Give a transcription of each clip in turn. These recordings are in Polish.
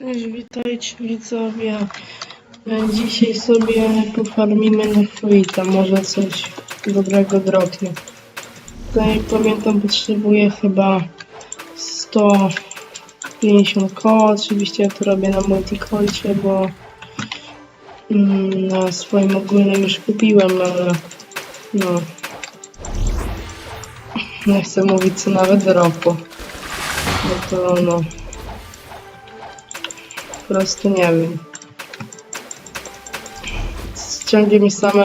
Cześć, witajcie widzowie. E, Dzisiaj sobie pofarmimy na fruita, może coś dobrego dropnie. Tutaj pamiętam potrzebuję chyba 150 koła, oczywiście ja to robię na multikoncie, bo mm, na swoim ogólnym już kupiłem, ale no nie chcę mówić co nawet dropu, bo to no prostu nie wiem. Ciągle mi same,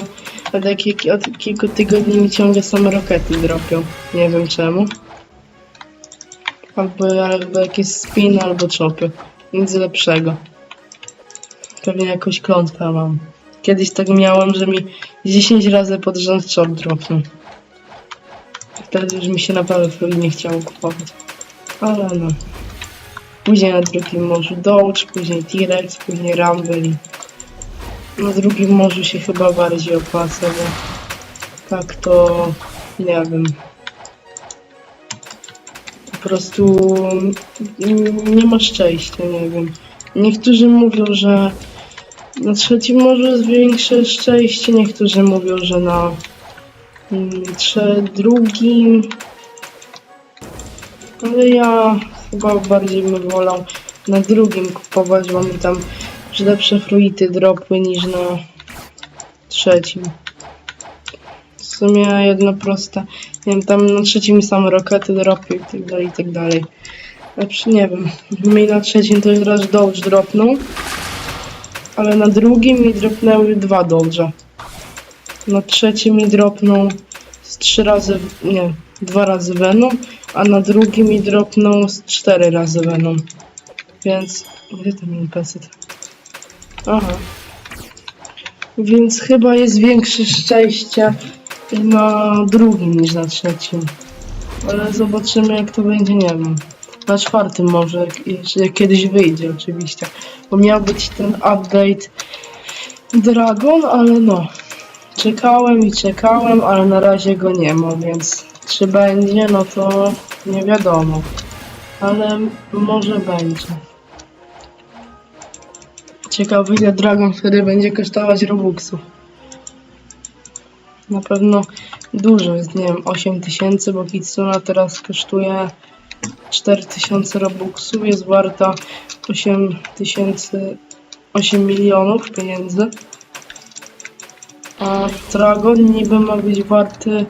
od, jakich, od kilku tygodni mi ciągle same rokety dropią. Nie wiem czemu. Albo, albo jakieś spiny, albo czopy. Nic lepszego. Pewnie jakąś klątwę mam. Kiedyś tak miałem, że mi 10 razy pod rząd czop dropnął. Wtedy już mi się naprawdę nie chciało kupować. Ale no. Później na drugim morzu Doge, później T-Rex, później Rumble na drugim morzu się chyba bardziej opłaca, bo tak to nie wiem. Po prostu nie ma szczęścia, nie wiem. Niektórzy mówią, że na trzecim morzu jest większe szczęście, niektórzy mówią, że na mm, drugim ale ja chyba bardziej bym wolał na drugim kupować, bo mi tam lepsze fruity dropły niż na trzecim. W sumie jedno proste. Nie wiem, tam na trzecim sam rokety dropił i tak dalej, i tak dalej. Znaczy nie wiem, mi na trzecim to raz Doge dropnął, ale na drugim mi dropnęły dwa Doge'a. Na trzecim mi dropnął trzy razy, nie, dwa razy Venom, a na drugim mi dropnął z cztery razy Venom. Więc, gdzie ten impesyt? Aha. Więc chyba jest większe szczęście na drugim niż na trzecim. Ale zobaczymy jak to będzie, nie wiem. Na czwartym może, jak kiedyś wyjdzie oczywiście. Bo miał być ten update Dragon, ale no. Czekałem i czekałem, ale na razie go nie ma, więc czy będzie, no to nie wiadomo. Ale może będzie. Ciekawe ile Dragon wtedy będzie kosztować Robuxów. Na pewno dużo jest, nie wiem, 8000, bo Kitsuna teraz kosztuje 4000 Robuxów, jest warta 8000, 8 milionów pieniędzy. A Dragon niby ma być warty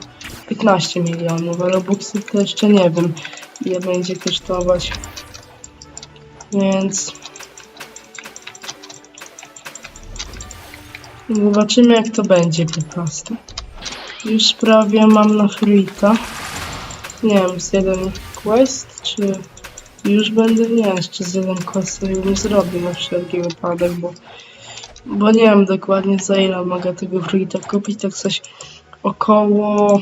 15 milionów, a Robuxów to jeszcze nie wiem ile będzie kosztować. Więc zobaczymy jak to będzie po prostu. Już prawie mam na Fruita. Nie wiem, z jeden quest, czy już będę, nie, jeszcze z jeden quest sobie bym zrobił na wszelki wypadek, bo bo nie wiem dokładnie za ile mogę tego fruita kupić, tak coś około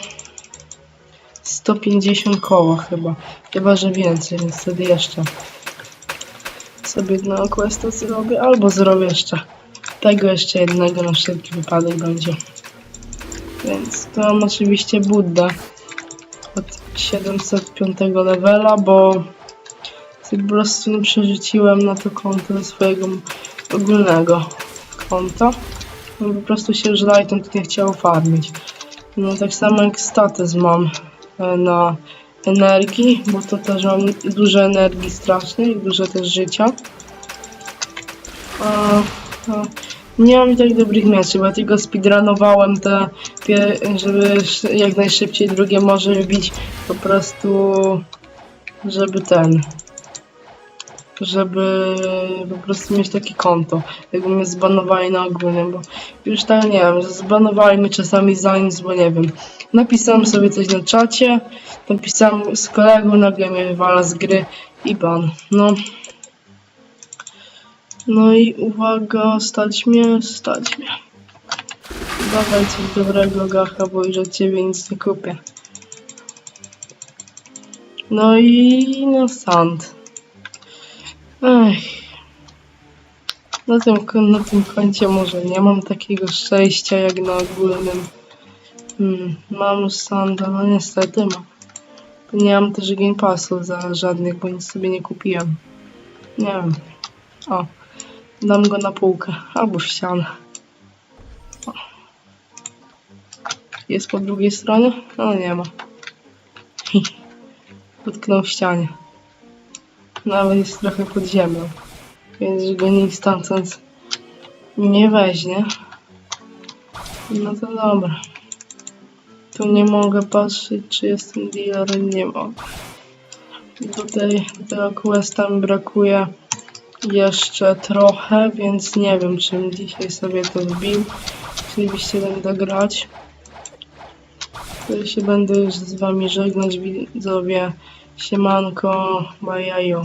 150 koła chyba, chyba że więcej, więc wtedy jeszcze sobie jednego questa zrobię, albo zrobię jeszcze tego jeszcze jednego na wszelki wypadek będzie. Więc to mam oczywiście Budda od 705 levela, bo po prostu nie przerzuciłem na to konto swojego ogólnego konta. No, po prostu się już Lighton nie chciał farmić. No tak samo jak status mam e, na energii, bo to też mam dużo energii strasznej i dużo też życia. A, a nie mam i tak dobrych ja tylko speedrunowałem te, żeby jak najszybciej drugie może wbić po prostu, żeby ten, żeby po prostu mieć takie konto, jakby mnie zbanowali na ogólnie, bo już tak nie wiem, zbanowali mnie czasami za nic, bo nie wiem. Napisałem sobie coś na czacie, napisałem z kolegą, nagle mnie wywala z gry i ban. No. No i uwaga, stać mnie, stać mnie. Dawaj coś dobrego gacha, bo już od ciebie nic nie kupię. No i no sand. Ech. Na tym, na tym koncie może nie mam takiego szczęścia jak na ogólnym. Hmm, mam sanda, no niestety mam. Nie mam też Game za żadnych, bo nic sobie nie kupiłem. Nie wiem. O, dam go na półkę albo w ścianę. O. Jest po drugiej stronie? No nie ma. Utknął w ścianie. Nawet jest trochę pod ziemią. Więc go nikt stamtąd nie weźmie. No to dobra. Tu nie mogę patrzeć, czy jestem dealerem. Nie mogę. Tutaj tego questa mi brakuje jeszcze trochę, więc nie wiem, czym dzisiaj sobie to wbił. Oczywiście będę grać. To się będę już z wami żegnać, widzowie. 심한 그 말이에요.